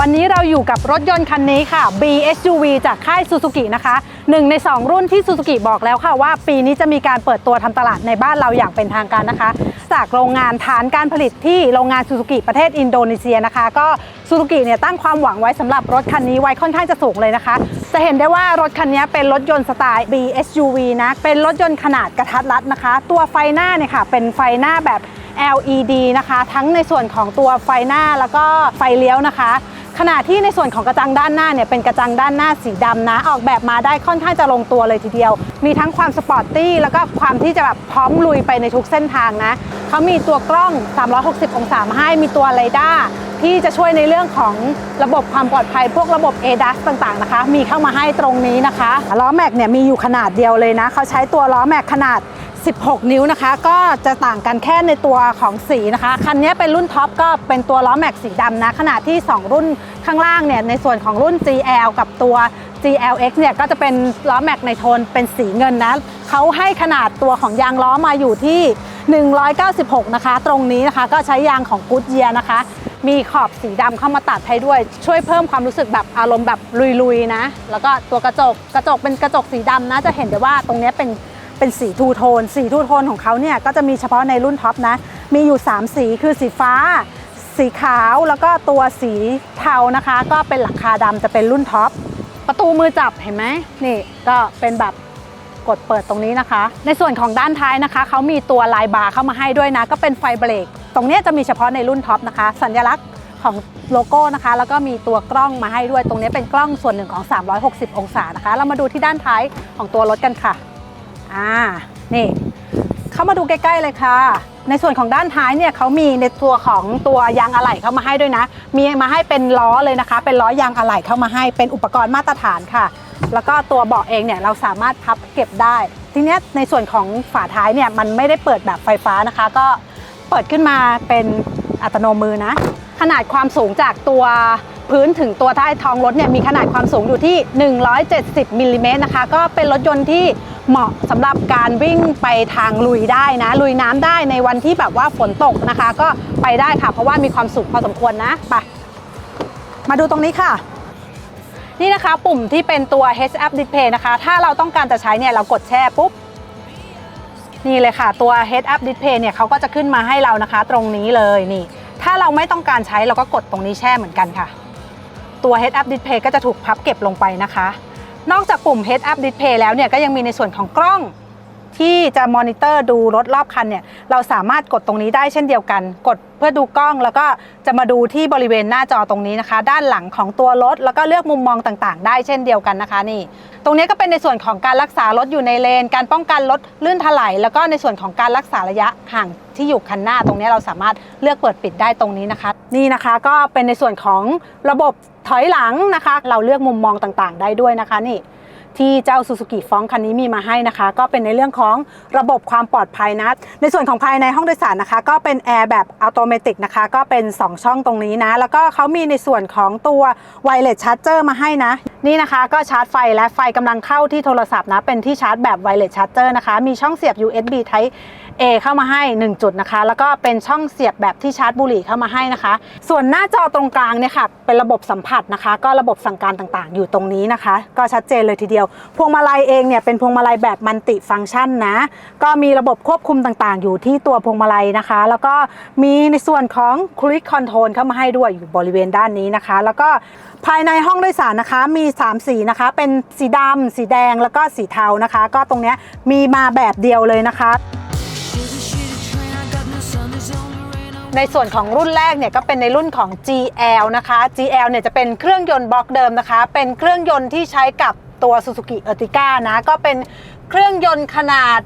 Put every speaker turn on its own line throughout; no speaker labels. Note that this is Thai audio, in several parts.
วันนี้เราอยู่กับรถยนต์คันนี้ค่ะ BSUV จากค่าย Suzuki นะคะหนึ่งใน 2 รุ่นที่ Suzuki บอกแล้วค่ะว่า ปีนี้จะมีการเปิดตัวทำตลาดในบ้านเราอย่างเป็นทางการนะคะ จากโรงงานฐานการผลิตที่โรงงาน Suzuki ประเทศอินโดนีเซียนะคะ ก็ Suzuki เนี่ยตั้งความหวังไว้สำหรับรถคันนี้ไว้ค่อนข้างจะสูงเลยนะคะ จะเห็นได้ว่ารถคันนี้เป็นรถยนต์สไตล์ BSUV นะเป็นรถยนต์ขนาดกระทัดรัดนะคะ ตัวไฟหน้าเนี่ยค่ะเป็นไฟหน้าแบบ LED นะคะ ทั้งในส่วนของตัวไฟหน้าแล้วก็ไฟเลี้ยวนะคะ ขณะที่ในส่วนของกระจังด้านหน้าเนี่ยเป็นกระจังด้านหน้าสีดำนะ ออกแบบมาได้ค่อนข้างจะลงตัวเลยทีเดียว มีทั้งความสปอร์ตตี้แล้วก็ความที่จะแบบพร้อมลุยไปในทุกเส้นทางนะเขามีตัวกล้อง 360 องศามาให้มีตัวเรดาร์ที่จะช่วยในเรื่องของระบบความปลอดภัย พวกระบบ ADAS ต่างๆนะคะ มีเข้ามาให้ตรงนี้นะคะล้อแม็กเนี่ยมีอยู่ขนาดเดียวเลยนะเขาใช้ตัวล้อแม็กขนาด 16 นิ้วนะคะ ก็จะต่างกันแค่ในตัวของสีนะคะ คันนี้เป็นรุ่นท็อปก็เป็นตัวล้อแม็กสีดำนะ ขณะที่ 2 รุ่นข้างล่างเนี่ยในส่วนของรุ่น GL กับตัว GLX เนี่ยก็จะเป็นล้อแม็กในโทนเป็นสีเงินนะเขาให้ขนาดตัวของยางล้อมาอยู่ที่ 196 นะคะ ตรงนี้นะคะก็ใช้ยางของ Goodyear นะคะ มีขอบสีดำเข้ามาตัดให้ด้วย ช่วยเพิ่มความรู้สึกแบบอารมณ์แบบลุยๆนะ แล้วก็ตัวกระจกกระจกเป็นกระจกสีดำนะจะเห็นได้ว่าตรงนี้เป็น เป็นสีทูโทน สีทูโทนของเขาเนี่ยก็จะมีเฉพาะในรุ่นท็อปนะ มีอยู่ 3 สีคือสีฟ้า สีขาวแล้วก็ตัวสีเทานะคะ ก็เป็นหลังคาดำจะเป็นรุ่นท็อปประตูมือจับเห็นไหมนี่ก็เป็นแบบกดเปิดตรงนี้นะคะ ในส่วนของด้านท้ายนะคะเขามีตัวลายบาร์เข้ามาให้ด้วยนะ ก็เป็นไฟเบรก ตรงเนี้ยจะมีเฉพาะในรุ่นท็อปนะคะ สัญลักษณ์ของโลโก้นะคะ แล้วก็มีตัวกล้องมาให้ด้วย ตรงนี้เป็นกล้องส่วนหนึ่งของ 360 องศานะคะ เรามาดูที่ด้านท้ายของตัวรถกันค่ะ อ่า นี่ เข้ามาดูใกล้ๆเลยค่ะ ในส่วนของด้านท้ายเนี่ยเขามีในตัวของตัวยางอะไหล่เข้ามาให้ด้วยนะ มีมาให้เป็นล้อเลยนะคะ เป็นล้อยางอะไหล่เข้ามาให้ เป็นอุปกรณ์มาตรฐานค่ะ แล้วก็ตัวเบาะเองเนี่ยเราสามารถพับเก็บได้ ทีนี้ในส่วนของฝาท้ายเนี่ยมันไม่ได้เปิดแบบไฟฟ้านะคะ ก็เปิดขึ้นมาเป็นอัตโนมือนะ ขนาดความสูงจากตัวพื้นถึงตัวท้ายท้องรถเนี่ยมีขนาดความสูงอยู่ที่ 170มิลลิเมตรนะคะ ก็เป็นรถยนต์ที่ เหมาะสำหรับการวิ่งไปทางลุยได้นะ ลุยน้ำได้ในวันที่แบบว่าฝนตกนะคะ ก็ไปได้ค่ะ เพราะว่ามีความสูงพอสมควรนะไปมาดูตรงนี้ค่ะ นี่นะคะปุ่มที่เป็นตัว Heads Up Display นะคะ ถ้าเราต้องการจะใช้เนี่ยเรากดแช่ปุ๊บนี่เลยค่ะ ตัว Head Up Display เนี่ยเขาก็จะขึ้นมาให้เรานะคะ ตรงนี้เลยนี่ ถ้าเราไม่ต้องการใช้เราก็กดตรงนี้แช่เหมือนกันค่ะ ตัว Head Up Display ก็จะถูกพับเก็บลงไปนะคะ นอกจากปุ่ม Head Up Display แล้วเนี่ยก็ยังมีในส่วนของกล้องที่จะมอนิเตอร์ดูรถรอบคันเนี่ยเราสามารถกดตรงนี้ได้เช่นเดียวกัน กดเพื่อดูกล้องแล้วก็จะมาดูที่บริเวณหน้าจอตรงนี้นะคะ ด้านหลังของตัวรถ แล้วก็เลือกมุมมองต่างๆ ได้เช่นเดียวกันนะคะนี่ ตรงนี้ก็เป็นในส่วนของการรักษารถอยู่ในเลน การป้องกันรถลื่นถลายแล้วก็ในส่วนของการรักษาระยะห่างที่อยู่คันหน้าตรงนี้เราสามารถเลือกเปิดปิดได้ตรงนี้นะคะ นี่นะคะก็เป็นในส่วนของระบบ ถอยหลังนะคะ เราเลือกมุมมองต่างๆ ได้ด้วยนะคะนี่ที่เจ้า Suzuki ฟ้องคันนี้มีมาให้นะคะ ก็เป็นในเรื่องของระบบความปลอดภัยนะ ในส่วนของภายในห้องโดยสารนะคะ ก็เป็นแอร์แบบอัตโนมัตินะคะ ก็เป็น 2 ช่องตรงนี้นะ แล้วก็เขามีในส่วนของตัวไวเลสชาร์จเจอร์มาให้นะ นี่นะคะก็ชาร์จไฟและไฟกำลังเข้าที่โทรศัพท์นะ เป็นที่ชาร์จแบบไวเลสชาร์จเจอร์นะคะ มีช่องเสียบ USB Type A เข้ามาให้ 1 จุดนะคะ แล้วก็เป็นช่องเสียบแบบที่ชาร์จบุหรี่เข้ามาให้นะคะ ส่วนหน้าจอตรงกลางเนี่ยค่ะเป็นระบบสัมผัสนะคะ ก็ระบบสั่งการต่างๆ อยู่ตรงนี้นะคะ ก็ชัดเจนเลยทีเดียว พวงมาลัยเองเนี่ยเป็นพวงมาลัยแบบมัลติฟังก์ชันนะ ก็มีระบบควบคุมต่างๆ อยู่ที่ตัวพวงมาลัยนะคะ แล้วก็มีในส่วนของ Cruise Control เข้ามาให้ด้วยอยู่บริเวณด้านนี้นะคะ แล้วก็ภายในห้องโดยสารนะคะมี 3 สีนะคะ เป็นสีดำสีแดงแล้วก็สีเทานะคะ ก็ตรงเนี้ยมีมาแบบเดียวเลยนะคะ ในส่วนของรุ่นแรกเนี่ยก็เป็นในรุ่นของ GL นะคะ GL เนี่ยจะเป็นเครื่องยนต์บล็อกเดิมนะคะ เป็นเครื่องยนต์ที่ใช้กับตัว Suzuki Ertiga นะ ก็เป็นเครื่องยนต์ขนาด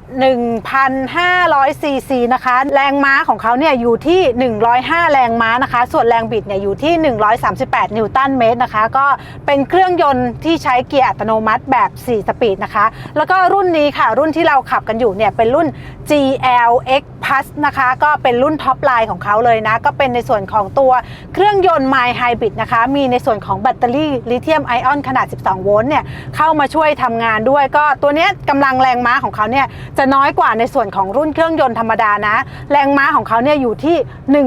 1,500 ซีซีนะคะ แรงม้าของเขาเนี่ยอยู่ที่ 105 แรงม้านะคะ ส่วนแรงบิดเนี่ยอยู่ที่ 138 นิวตันเมตรนะคะ ก็เป็นเครื่องยนต์ที่ใช้เกียร์อัตโนมัติแบบ 4 สปีดนะคะ แล้วก็รุ่นนี้ค่ะ รุ่นที่เราขับกันอยู่เนี่ยเป็นรุ่น GLX Plus นะคะ ก็เป็นรุ่นท็อปไลน์ของเขาเลยนะ ก็เป็นในส่วนของตัวเครื่องยนต์ My Hybrid นะคะ มีในส่วนของแบตเตอรี่ลิเธียมไอออนขนาด 12 โวลต์เนี่ย เข้ามาช่วยทำงานด้วย ก็ตัวนี้กำลังลังแรงม้าของเขาเนี่ย จะน้อยกว่าในส่วนของรุ่นเครื่องยนต์ธรรมดานะ แรงม้าของเขาเนี่ยอยู่ที่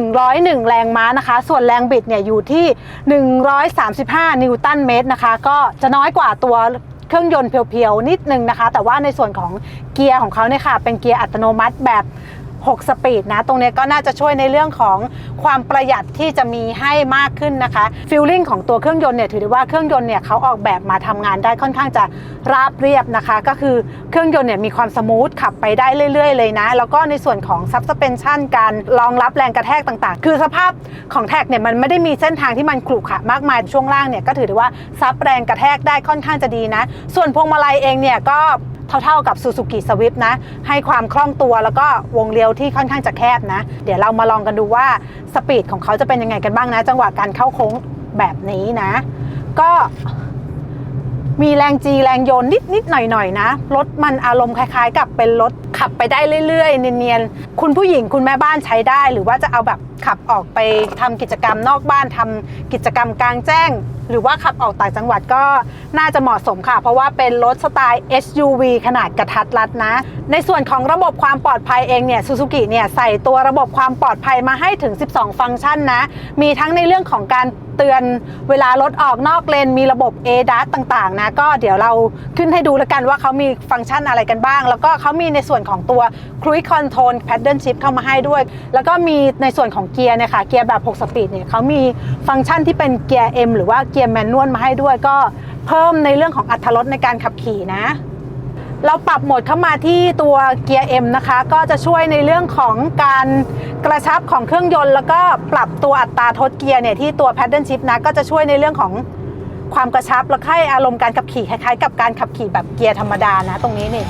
101 แรงม้านะคะ ส่วนแรงบิดเนี่ยอยู่ที่ 135 นิวตันเมตรนะคะ ก็จะน้อยกว่าตัวเครื่องยนต์เพียวๆ นิดนึงนะคะ แต่ว่าในส่วนของเกียร์ของเขาเนี่ยค่ะ เป็นเกียร์อัตโนมัติแบบ 6 สปีดนะ ตรงนี้ก็น่าจะช่วยในเรื่องของความประหยัดที่จะมีให้มากขึ้นนะคะฟิลลิ่งของตัวเครื่องยนต์เนี่ยถือได้ว่าเครื่องยนต์เนี่ยเขาออกแบบมาทำงานได้ค่อนข้างจะราบเรียบนะคะ ก็คือเครื่องยนต์เนี่ยมีความสมูทขับไปได้เรื่อย ๆ เลยนะ แล้วก็ในส่วนของซับสเปนชันการรองรับแรงกระแทกต่างๆ คือสภาพของแท็กเนี่ยมันไม่ได้มีเส้นทางที่มันขรุขระมากมายช่วงล่างเนี่ยก็ถือได้ว่าซับแรงกระแทกได้ค่อนข้างจะดีนะ ส่วนพวงมาลัยเองเนี่ยก็ เท่าๆกับ Suzuki Swift นะ ให้ความคล่องตัวแล้วก็วงเลี้ยวที่ค่อนข้างจะแคบนะ เดี๋ยวเรามาลองกันดูว่าสปีดของเขาจะเป็นยังไงกันบ้างนะ จังหวะการเข้าโค้งแบบนี้นะ ก็ มีแรงจีแรงโยนนิดนิดหน่อยหน่อยนะ รถมันอารมณ์คล้ายๆ กับเป็นรถขับไปได้เรื่อยๆ เนียนๆ คุณผู้หญิงคุณแม่บ้านใช้ได้ หรือว่าจะเอาแบบขับออกไปทำกิจกรรมนอกบ้านทำกิจกรรมกลางแจ้ง หรือว่าขับออกต่างจังหวัดก็น่าจะเหมาะสมค่ะ เพราะว่าเป็นรถสไตล์ SUV ขนาดกระทัดรัดนะ ในส่วนของระบบความปลอดภัยเองเนี่ยซูซูกิเนี่ยใส่ตัวระบบความปลอดภัยมาให้ถึง 12 ฟังก์ชันนะ มีทั้งในเรื่องของการเตือนเวลารถออกนอกเลนมีระบบ ADAS ต่างๆนะก็เดี๋ยวเราขึ้นให้ดูแล้วกันว่าเขามีฟังก์ชันอะไรกันบ้าง แล้วก็เขามีในส่วนของตัว Cruise Control Paddle Shift เข้ามาให้ด้วย แล้วก็มีในส่วนของเกียร์เนี่ยค่ะเกียร์แบบ 6 สปีดเนี่ยเขามีฟังก์ชันที่เป็นเกียร์ M หรือว่าเกียร์แมนนวลมาให้ด้วยก็เพิ่มในเรื่องของอัตรถรสในการขับขี่นะ เราปรับโหมดเข้ามาที่ตัวเกียร์ M นะคะ ก็จะช่วยในเรื่องของการกระชับของเครื่องยนต์ แล้วก็ปรับตัวอัตราทดเกียร์เนี่ยที่ตัว Paddle Shift นะ ก็จะช่วยในเรื่องของความกระชับ และให้อารมณ์การขับขี่คล้ายๆ กับการขับขี่แบบเกียร์ธรรมดานะตรงนี้นี่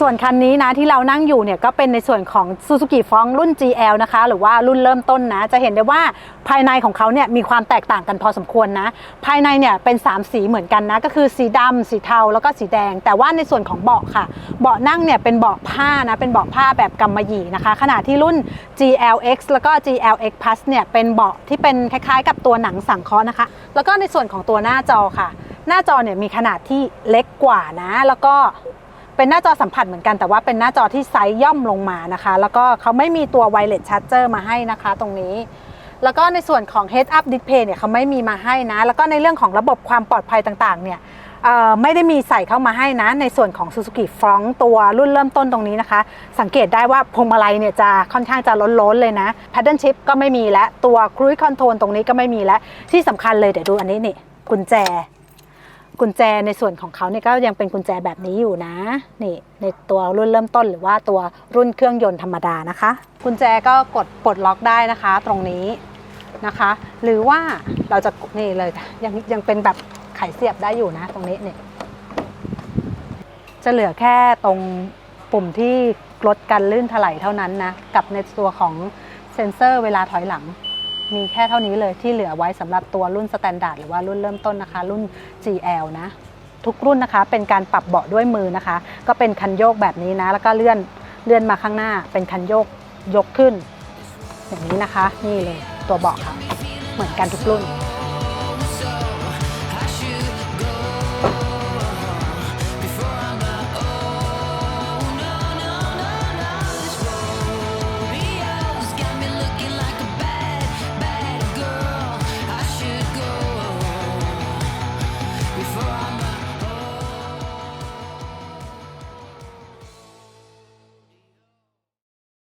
ส่วนคันนี้นะที่เรานั่งอยู่เนี่ยก็เป็นในส่วนของ Suzuki f o n รุ่น GL นะคะ หรือว่ารุ่นเริ่มต้นนะ จะเห็นได้ว่าภายในของเขาเนี่ยมีความแตกต่างกันพอสมควรนะ ภายในเนี่ยเป็น 3 สีเหมือนกันนะ ก็คือสีดำสีเทาแล้วก็สีแดง แต่ว่าในส่วนของเบาะค่ะ เบาะนั่งเนี่ยเป็นเบาะผ้านะ เป็นเบาะผ้าแบบกำมะหยี่นะคะ ขณะที่รุ่น GLX แล้วก็ GLX Plus เนี่ยเป็นเบาะที่เป็นคล้ายๆ กับตัวหนังสังเคราะห์นะคะ แล้วก็ในส่วนของตัวหน้าจอค่ะ หน้าจอเนี่ยมีขนาดที่เล็กกว่านะ แล้วก็ เป็นหน้าจอสัมผัสเหมือนกันแต่ว่าเป็นหน้าจอที่ไซส์ย่อมลงมานะคะ แล้วก็เขาไม่มีตัว Wireless Charger มาให้นะคะตรงนี้ แล้วก็ในส่วนของ Head Up Display เนี่ยเขาไม่มีมาให้นะ แล้วก็ในเรื่องของระบบความปลอดภัยต่างๆ เนี่ยไม่ได้มีใส่เข้ามาให้นะ ในส่วนของ Suzuki f r o n t ตัวรุ่นเริ่มต้นตรงนี้นะคะ สังเกตได้ว่าพวงมาลัยเนี่ยจะค่อนข้างจะล้นๆเลยนะ Paddle Shift ก็ไม่มีแล้วตัว Cruise Control ตรงนี้ก็ไม่มีแล้วที่สำคัญเลยเดี๋ยวดูอันนี้นี่กุญแจ กุญแจในส่วนของเขาเนี่ยก็ยังเป็นกุญแจแบบนี้อยู่นะนี่ในตัวรุ่นเริ่มต้นหรือว่าตัวรุ่นเครื่องยนต์ธรรมดานะคะ กุญแจก็กดปลดล็อกได้นะคะ ตรงนี้นะคะ หรือว่าเราจะนี่เลยยังยังเป็นแบบไขเสียบได้อยู่นะ ตรงนี้เนี่ยจะเหลือแค่ตรงปุ่มที่ลดการลื่นถลายเท่านั้นนะกับในตัวของเซ็นเซอร์เวลาถอยหลัง มีแค่เท่านี้เลยที่เหลือไว้สำหรับตัวรุ่นสแตนดาร์ดหรือว่ารุ่นเริ่มต้นนะคะ รุ่น GL นะ ทุกรุ่นนะคะเป็นการปรับเบาะด้วยมือนะคะ ก็เป็นคันโยกแบบนี้นะ แล้วก็เลื่อนเลื่อนมาข้างหน้า เป็นคันโยกยกขึ้น อย่างนี้นะคะ นี่เลยตัวเบาะค่ะ เหมือนกันทุกรุ่น